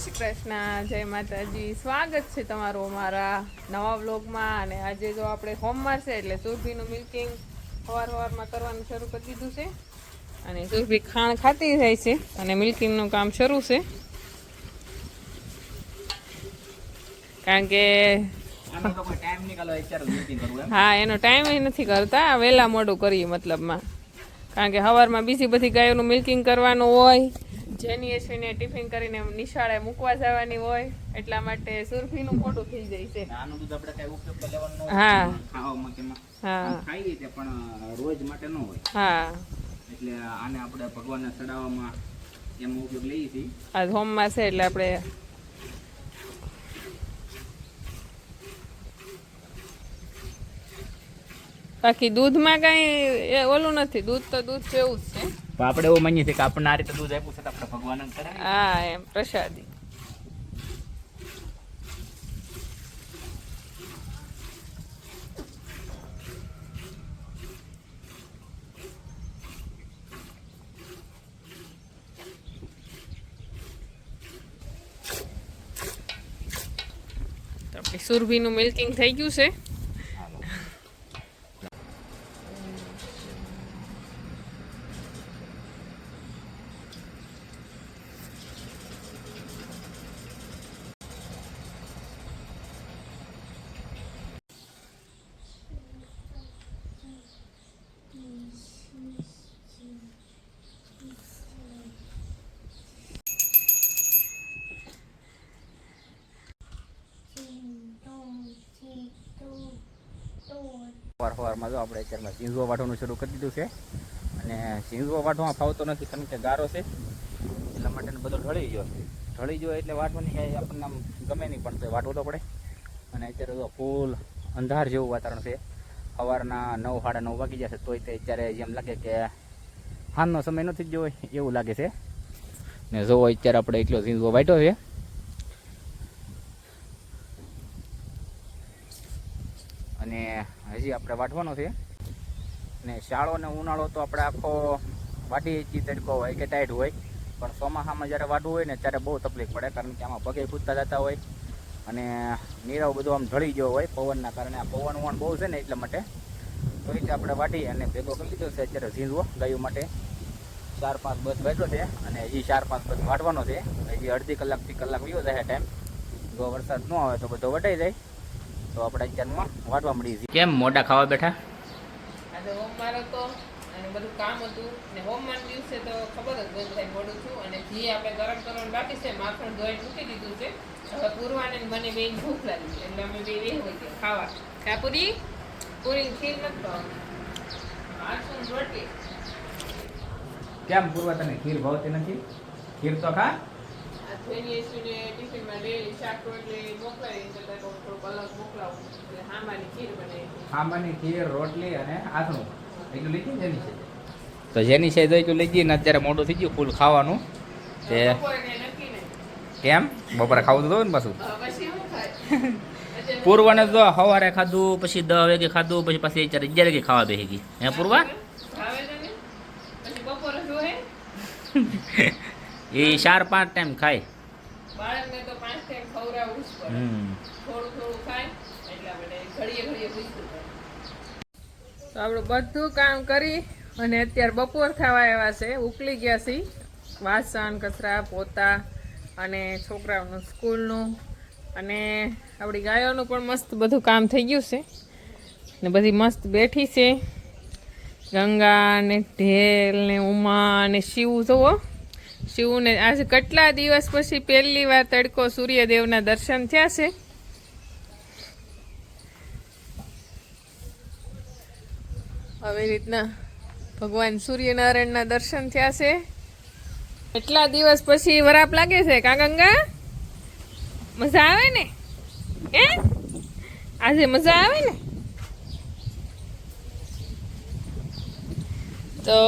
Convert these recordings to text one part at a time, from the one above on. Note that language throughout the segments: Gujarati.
શ્રી કૃષ્ણ જય માતાજી. સ્વાગત છે તમારું અમારા નવા વ્લોગમાં. અને આજે જો આપણે સોમવાર છે એટલે સુરભીનું મિલ્કિંગ સવાર સવારમાં કરવાનું શરૂ કરી દીધું છે. અને સુરભી ખાણ ખાતી જાય છે અને મિલ્કિંગનું કામ શરૂ છે. કારણ કે હા એનો ટાઈમ નથી કરતા. વહેલા મોડું કરીએ મતલબમાં. કારણ કે સવારમાં બીજી બધી ગાયોનું મિલ્કિંગ કરવાનું હોય જેની એસવીને ટિફિન કરીને નિશાળે મૂકવા જવાની હોય એટલા માટે સુરભીનું મોટું થઈ જાય છે. નાનું દૂધ આપણે કઈ ઉપયોગ લેવાનો હા. ખાવામાં કે હા. આમ ખાઈએ તે પણ રોજ માટે ન હોય. હા. એટલે આને આપણે ભગવાનને ચડાવવામાં એમાં ઉપયોગ લઈએ છીએ. આ હોમમાં છે એટલે આપણે બાકી દૂધમાં કઈ એ ઓલું નથી દૂધ તો દૂધ જેવું જ છે. આપણે એવું માનીએ છીએ કે આપણને આ રીતે દૂધ આપ્યું છે ચડાવીએ. હા એમ પ્રસાદી સુરભીનું મિલ્કિંગ થઈ ગયું છે સવાર સવારમાં જો આપણે અત્યારમાં ઝીંઝવા વાટવાનું શરૂ કરી દીધું છે. અને ઝીંઝવા વાટવામાં ફાવતો નથી, કારણ કે ગારો છે. એટલા માટે બધો ઢળી ગયો ઢળી ગયો એટલે વાટવાની કાંઈ આપણને આમ ગમે નહીં, પણ તો વાટવું તો પડે. અને અત્યારે તો ફૂલ અંધાર જેવું વાતાવરણ છે. સવારના નવ, સાડા નવ વાગી જશે, તોય તે અત્યારે જેમ લાગે કે હાનનો સમય નથી જ જોવો, એવું લાગે છે. ને જોવો અત્યારે આપણે એટલો ઝીંઝવો વાટ્યો છે. અને હજી આપણે વાટવાનો છે. ને શાળો અને ઉનાળો તો આપણે આખો વાટી જી તડકો હોય કે ટાઈટ હોય, પણ ચોમાસામાં જ્યારે વાટવું હોય ને ત્યારે બહુ તકલીફ પડે, કારણ કે આમાં પગે કૂદતા જતા હોય અને નીરવ બધું આમ ઢળી ગયો હોય પવનના કારણે. આ પવન વણ બહુ છે ને એટલા માટે. તો રીતે આપણે વાટી અને ભેગો કરી લીધો છે અત્યારે ઝીંઝવો ગાયું માટે. ચાર પાંચ બસ બેઠો છે અને હજી ચાર પાંચ બસ વાટવાનો છે. હજી અડધી કલાકથી કલાક વીવો થાય ટાઈમ જો વરસાદ ન આવે તો બધો વટાઈ જાય. તો આપણે અત્યારમાં વાટવા મળી છે કેમ? મોડા ખાવા બેઠા? આજે હોમવાર હતો અને બધું કામ હતું. ને હોમવાર દિવસે તો ખબર જ બંધ થાય મોડું છું અને ઘી આપણે ગરમ કરવાનું બાકી છે. માખણ ધોઈ મૂકી દીધું છે. હવે પૂરવાને ને મને બેન ભૂખ લાગી એટલે અમે બે બે હોય ગયા ખાવા. કા પૂરી? પૂરી ખીર નથી ખાવાની. રોટલી. કેમ પૂરવા તને ખીર ભાવતી નથી? ખીર તો ખા. આ થેલી એસીને ટિફિનમાં ડેલી શાક રોટલી મોકલાવી તો થોડુંક અલગ મોકલાવું. એટલે હામાની ખીર રોટલી અને આથણું એટલું લીધી જેની છે? તો જેની છે એટલું લઈ જઈએ ને અત્યારે મોટું થઈ ગયું ફૂલ ખાવાનું. તે કેમ? બપોરે ખાવું તો ને પાછું. પૂર્વાને તો સવારે ખાધું પછી દસ વાગે ખાધું પછી પાછી અત્યારે અગિયાર વાગે ખાવા બેસી ગઈ. હે પૂર્વા? એ ચાર પાંચ ટાઈમ ખાય. બાળકને તો પાંચ ટાઈમ ખવડાવવું જ પડે. હમ. થોડું થોડું ખાય એટલા માટે ઘડીએ ઘડીએ પૂછતું તો આપણું બધું કામ કરી અને અત્યારે બપોર થવા આવ્યા છે ઉકલી ગયા છે વાસણ કચરા પોતા અને છોકરાઓનું સ્કૂલનું અને આપણી ગાયોનું પણ મસ્ત બધું કામ થઈ ગયું છે. ને બધી મસ્ત બેઠી છે. ગંગા ને ઢેલ ને ઉમા ને શિવ જુઓ. શિવને આજે કેટલા દિવસ પછી પહેલી વાર તડકો સૂર્યદેવના દર્શન થયા છે? આવી રીતના ભગવાન સૂર્યનારાયણના દર્શન થયા છે. કેટલા દિવસ પછી વરાપ લાગે છે કા ગંગા મજા આવે ને? એ આજે મજા આવે ને? તો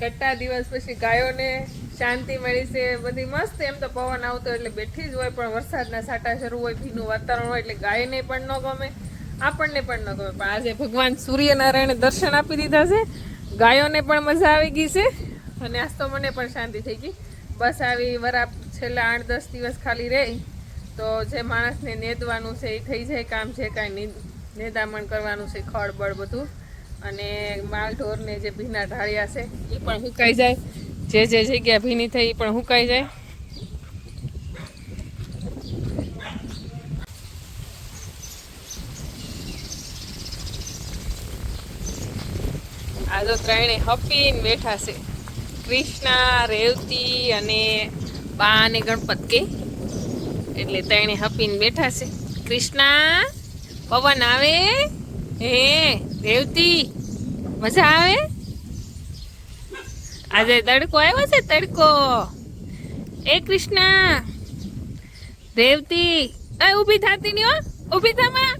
કેટલા દિવસ પછી ગાયોને શાંતિ મળી છે, બધી મસ્ત. એમ તો પવન આવતો એટલે બેઠી જ હોય, પણ વરસાદના છાંટા શરૂ હોય, ભીનું વાતાવરણ હોય એટલે ગાયને પણ ન ગમે, આપણને પણ ન ગમે. પણ આજે ભગવાન સૂર્યનારાયણે દર્શન આપી દીધા છે. ગાયોને પણ મજા આવી ગઈ છે. અને આજ તો મને પણ શાંતિ થઈ ગઈ. બસ આવી વરાપ છેલ્લા આઠ દસ દિવસ ખાલી રહે. તો જે માણસને નેદવાનું છે એ થઈ જાય કામ છે કાંઈ નેદામણ કરવાનું છે ખળબળ બળ બધું. અને માલ ઢોરને જે ભીના ઢાળિયા છે, એ પણ સુકાઈ જાય. જે જે જગ્યા ભીની થઈ પણ હુકાઈ જાય? આ તો ત્રણે હપીને બેઠા છે. કૃષ્ણા, રેવતી અને બા અને ગણપત કે? એટલે ત્રણે હપીને બેઠા છે. કૃષ્ણા, પવન આવે? હે, રેવતી, મજા આવે? આજે તડકો આવ્યો છે તડકો. એ કૃષ્ણ. રેવતી. એ ઊભી થતી નહીં હો. ઊભી થામાં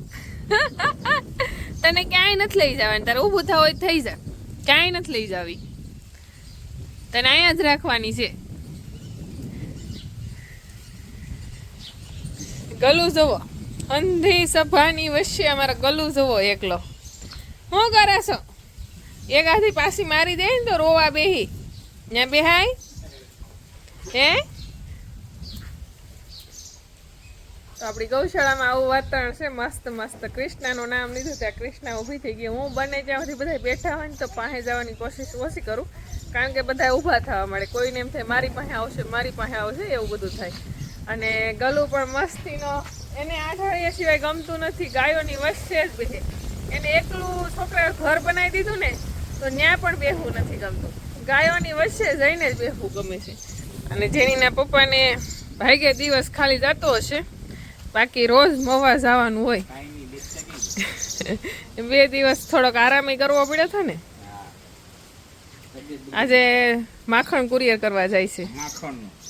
તને ક્યાંય નથી લઈ જવાની. તારે ઊભું થવું હોય થઈ જા. ક્યાંય નથી લઈ જાવી. તને અહીંયા જ રાખવાની છે. ગલું જુઓ. અંધી સભાની વચ્ચે અમારા ગલું જુઓ એકલો. શું કરે છો એક આથી પાછી મારી દે ને તો રોવા બેહી. ત્યાં બેહાય હે તો આપણી ગૌશાળામાં આવું વાતાવરણ છે, મસ્ત મસ્ત. કૃષ્ણાનું નામ લીધું, ત્યાં કૃષ્ણા ઊભી થઈ ગઈ. હું બને ત્યાં સુધી બધા બેઠા હોય ને તો પાસે જવાની કોશિશ ઓછી કરું. કારણ કે બધા ઊભા થવા મળે. કોઈને એમ થાય, મારી પાસે આવશે, મારી પાસે આવશે, એવું બધું થાય. અને ગલું પણ મસ્તીનો, એને આઠવાડિયા સિવાય ગમતું નથી. ગાયોની વચ્ચે જ બીજી એને એકલું છોકરાએ ઘર બનાવી દીધું ને, તો ત્યાં પણ બેહવું નથી ગમતું. ગાયોની વચ્ચે જઈને જ બેસવું ગમે છે. અને જેનીના પપ્પાને ભાગ્ય દિવસ ખાલી જતો હશે બાકી રોજ મોવા જવાનું હોય. બે દિવસ થોડોક આરામી કરવો પડ્યો હતો ને? આજે માખણ કુરિયર કરવા જાય છે.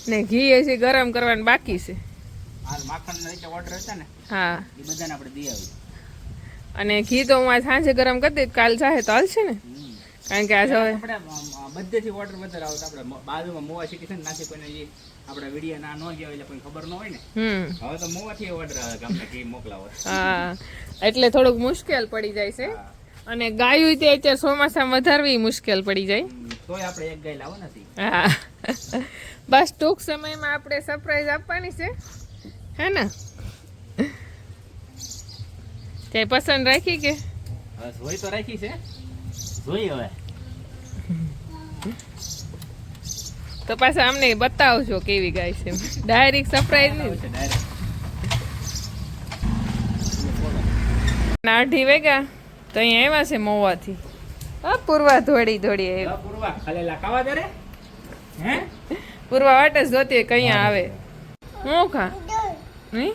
ને ઘી હજી ગરમ કરવાનું બાકી છે. હાલ ને હા. એ અને ઘી તો હું આજ સાંજે ગરમ કરી દઈશ કાલ જાહે તો હાલશે ને? હમ. કારણ કે અમ, અમ, બધેથી ઓર્ડર વધારે આવે આપણે બાજુમાં મોવા શીખી છે ને નાથી કોઈને એ આપણા વીડિયો ના ન ગયા એટલે કોઈ ખબર ન હોય ને. હવે તો મોવાથી ઓર્ડર આવે ગામને ઘી મોકલાવો. હા. એટલે થોડુંક મુશ્કેલ પડી જાય છે. અને ગાયું તે અત્યારે ચોમાસામાં વધારવી મુશ્કેલ પડી જાય. તોય આપણે એક ગાય લાવો નથી. હા. બસ ટૂંક સમયમાં આપણે સરપ્રાઈઝ આપવાની છે. હે ને? તે પસંદ રાખી કે? બસ હોય તો રાખી છે. જોઈ હવે. તો પાછા અમને બતાવજો કેવી ગાય છે. ડાયરેક્ટ સરપ્રાઈઝ નહીં. અઢી વાગ્યા તો અહીંયા આવ્યા છે મોવાથી. હા પૂર્વા ધોડી ધોડી આવી. પૂર્વા. ખાલેલા ખાવા દે હે? પૂર્વા વાટ જ જોતી હોય કે આવે. હું ખા? નહીં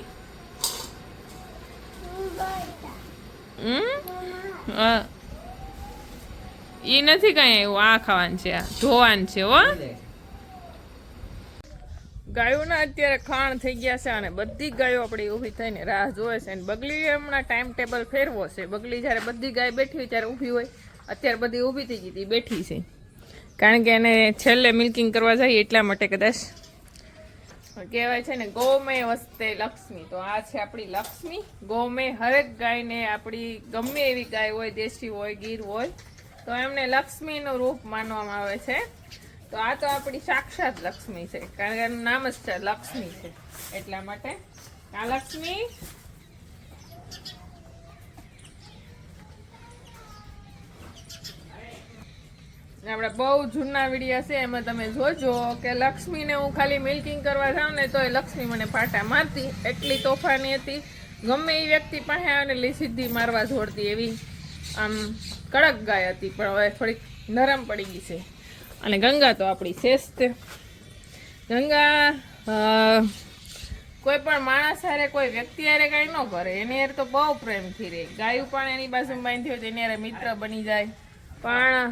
હમ? હા. ઈ નથી કઈ એવું આ ખાવાનું છે આ ધોવાનું છે હો. ગાયોના અત્યારે ખાણ થઈ ગયા છે અને બધી ગાયો આપણી ઊભી થઈને રાહ જોવે છે અને બગલી હમણાં ટાઈમ ટેબલ ફેરવો છે. બગલી જ્યારે બધી ગાય બેઠી હોય ત્યારે ઊભી હોય અત્યારે બધી ઊભી થઈ ગઈ બેઠી છે. કારણ કે એને છેલ્લે મિલ્કિંગ કરવા જાય એટલા માટે કદાચ. કહેવાય છે ને ગૌમે વસ્તે લક્ષ્મી. તો આ છે આપણી લક્ષ્મી. ગૌમે હરેક ગાયને આપણી ગમે એવી ગાય હોય દેશી હોય ગીર હોય તો એમને લક્ષ્મીનું રૂપ માનવામાં આવે છે. તો આ તો આપણી સાક્ષાત લક્ષ્મી છે, કારણ કે એનું નામ જ છે લક્ષ્મી છે. એટલા માટે આ લક્ષ્મી આપણા બહુ જૂના વિડીયા છે, એમાં તમે જોજો કે લક્ષ્મીને હું ખાલી મિલ્કિંગ કરવા જાઉં ને તો એ લક્ષ્મી મને પાટા મારતી, એટલી તોફાની હતી. ગમે એ વ્યક્તિ પાસે આવે ને સીધી મારવા જોડતી એવી આમ કડક ગાય હતી, પણ હવે થોડીક નરમ પડી ગઈ છે. અને ગંગા તો આપણી શેષ છે ગંગા કોઈ પણ માણસ હારે, કોઈ વ્યક્તિ હારે કાંઈ ન કરે. એની હારે તો બહુ પ્રેમથી રહે ગાયું પણ એની બાજુ બાંધી હોય તો એની હારે મિત્ર બની જાય. પણ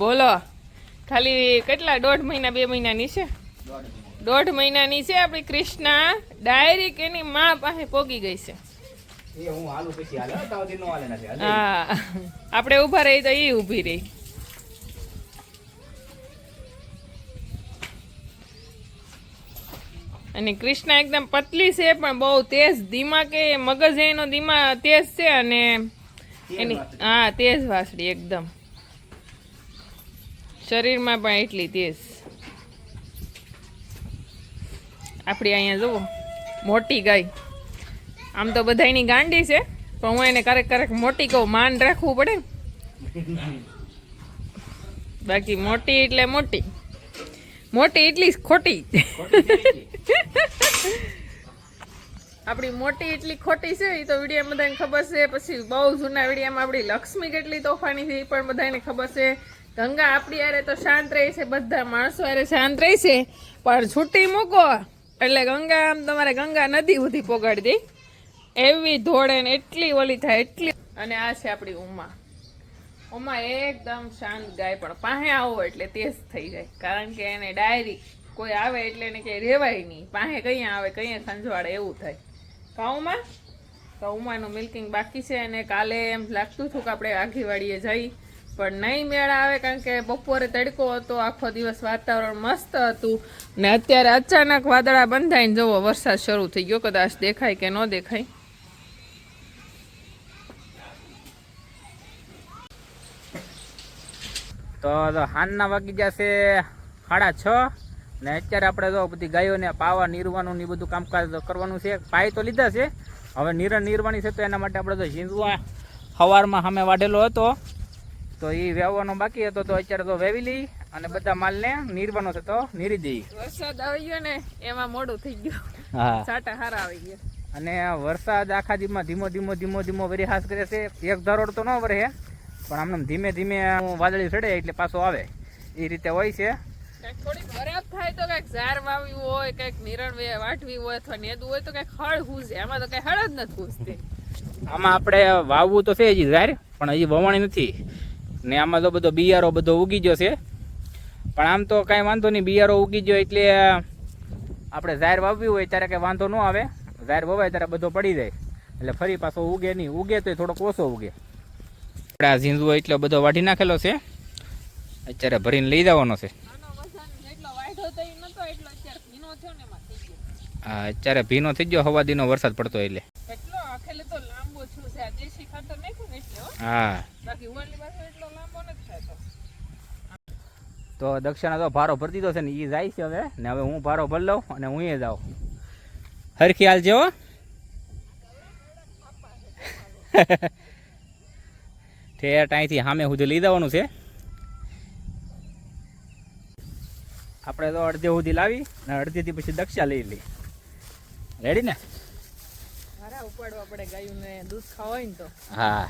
બોલો. ખાલી કેટલા દોઢ મહિના, બે મહિનાની છે? દોઢ મહિનાની છે આપણી કૃષ્ણા. કે એની માં પાસે પોગી ગઈ છે. હું આપણે ઊભા રહી તો એ ઊભી રહી. અને કૃષ્ણા એકદમ પતલી છે પણ બહુ તેજ દિમાગે મગજ એનો દિમાગ તેજ છે અને એની હા તેજ વાસળી એકદમ. શરીરમાં પણ એટલી તેજ. આપણી અહીંયા જુઓ, મોટી ગાય. આમ તો બધાયની ગાંડી છે, પણ હું એને ક્યારેક ક્યારેક મોટી કહું, માન રાખવું પડે. બાકી મોટી એટલે મોટી. મોટી એટલી ખોટી. આપણી મોટી એટલી ખોટી છે એ તો વિડીયા બધાને ખબર છે, પછી બહુ જૂના વિડીયામાં આપણી લક્ષ્મી કેટલી તોફાની છે એ પણ બધાને ખબર છે. ગંગા આપણી યારે તો શાંત રહી છે, બધા માણસો યારે શાંત રહી છે, પણ છૂટી મૂકો. એટલે ગંગા આમ તમારે ગંગા નદી સુધી પોગાડી દે. એવી ધોળે ને એટલી ઓલી થાય, એટલી. અને આ છે આપણી ઉમા. ઉમા એકદમ શાંત ગાય પણ પાસે આવો એટલે તેજ થઈ જાય. કારણ કે એને ડાયરી કોઈ આવે એટલે એને કંઈ રહેવાય નહીં. પાસે કંઈ આવે, કંઈ સંજવાડે એવું થાય. કાઉમાં તો ઉમાનું મિલ્કિંગ બાકી છે અને કાલે એમ લાગતું હતું કે આપણે આઘીવાડીએ જઈ. પણ નહીં મેળ આવે કારણ કે બપોરે તડકો હતો, આખો દિવસ વાતાવરણ મસ્ત હતું. ને અત્યારે અચાનક વાદળા બંધાઈને જુઓ વરસાદ શરૂ થઈ ગયો, કદાચ દેખાય કે ન દેખાય. તો હાનના વાગી જશે સાડા છ, ને અત્યારે આપણે જો બધી ગાયોને પાવા નીરવાનું ને બધું કામકાજ કરવાનું છે. પાય તો લીધા છે. હવે નીરણ નીરવાની છે તો એના માટે આપણે તો ઝીંઝવા સવારમાં સામે વાઢેલો હતો. તો એ વેવવાનો બાકી હતો તો અત્યારે તો વેવી લઈ અને બધા માલને નીરવાનો થતો નીરી દઈ. વરસાદ આવી ગયો ને એમાં મોડું થઈ ગયું. હા. સાટા હારા આવી ગયા. અને વરસાદ આખા દીમાં ધીમો ધીમો ધીમો ધીમો વરિહાસ કરે છે. એક ધરોડ તો ન વરે પણ આમને ધીમે ધીમે વાદળી ચડે એટલે પાછો આવે. એ રીતે હોય છે. થોડીક બરાબ થાય તો કંઈક ઝાર વાવ્યું હોય કંઈક નિરણ વાટવી હોય અથવા નેદવું હોય તો કંઈક હળ હૂઝે આમાં તો કઈ હળ જ નથી હૂઝતી આમાં આપણે વાવવું તો છે હજી ઝાર પણ હજી વવાણી નથી. ને આમાં તો બધો બિયારો બધો ઉગી ગયો છે. પણ આમ તો કાંઈ વાંધો નહીં બિયારો ઉગી ગયો એટલે આપણે ઝાર વાવવી હોય ત્યારે કંઈ વાંધો ન આવે. ઝાર વવાય ત્યારે બધો પડી જાય. એટલે ફરી પાછો ઉગે નહીં ઉગે તો થોડોક ઓછો ઉગે. આપણે આ ઝીંઝવો એટલો બધો વાઢી નાખેલો છે. અત્યારે ભરીને લઈ જવાનો છે. એટલો અત્યારે ભીનો થઈ ગયો હવા દીનો વરસાદ પડતો એટલે. એટલો આખેલે તો લાંબો છું છે આ દેશી ખાતર નાખ્યું ને એટલે હો હા બાકી ઉવાલી પાસે એટલો લાંબો નથી થતો તો દક્ષિણા તો ભારો ભરી દીધો છે ને એ જાય છે હવે. ને હવે હું ભારો ભરી લઉં અને હું એ જાઉં. હરખી હાલ જેવો હો? ઠેઠ અહીંથી સામે સુધી લઈ જવાનું છે. આપણે તો અડધે સુધી લાવી અને અડધેથી પછી દક્ષા લઈ લઈ રેડી ને? ઉપાડવા પડે ગાયું ને દૂધ ખાવાય ને તો. હા.